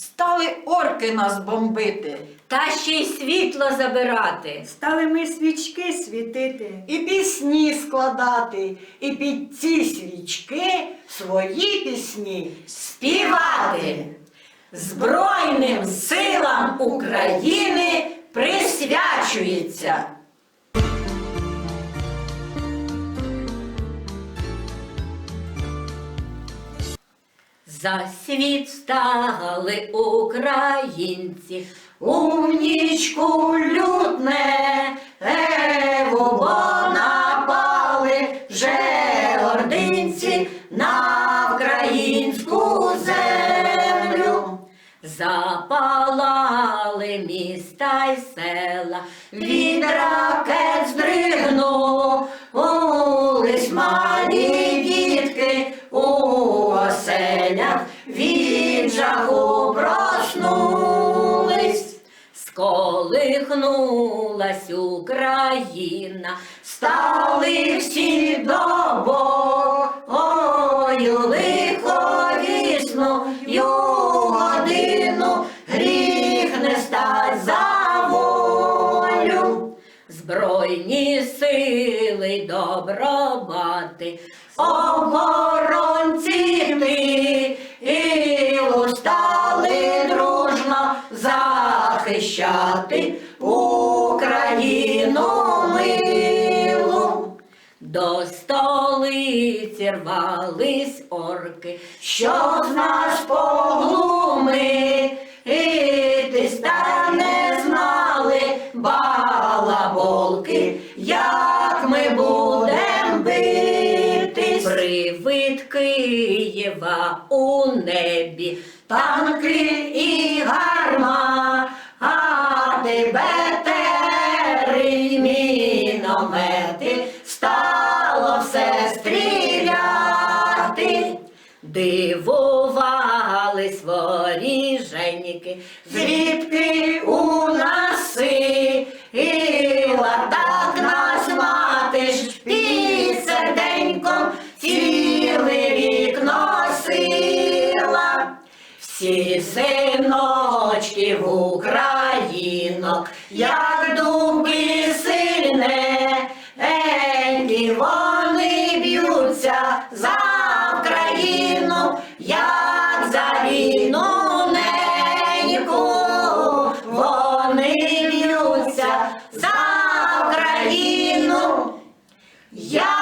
стали орки нас бомбити. Та ще й світло забирати. Стали ми свічки світити. І пісні складати, і під ці свічки свої пісні Співати Збройним силам України присвячується. За світ стали українці, умнічку лютне, бо напали вже ординці на українську землю. Запалали міста й села, від ракет здригнулись Сколихнулась Україна, стали всі до бою лиховісною годину, гріх не стать за волю. Збройні сили добробати, оборонці ти, захищати Україну милу. До столиці рвались орки, що з нас поглуми, і ста не знали балаболки, як ми будем битись. Привид Києва у небі, танки і гарма, ти бетери й міномети, стало все стріляти. Дивувались воріженьки, звідки у нас сила, так нас мати ж під серденьком цілий рік носила. Всі синочки в Українок, як як думки сильне, енді вони б'ються за Україну, як за війну неньку, вони б'ються за Україну. Я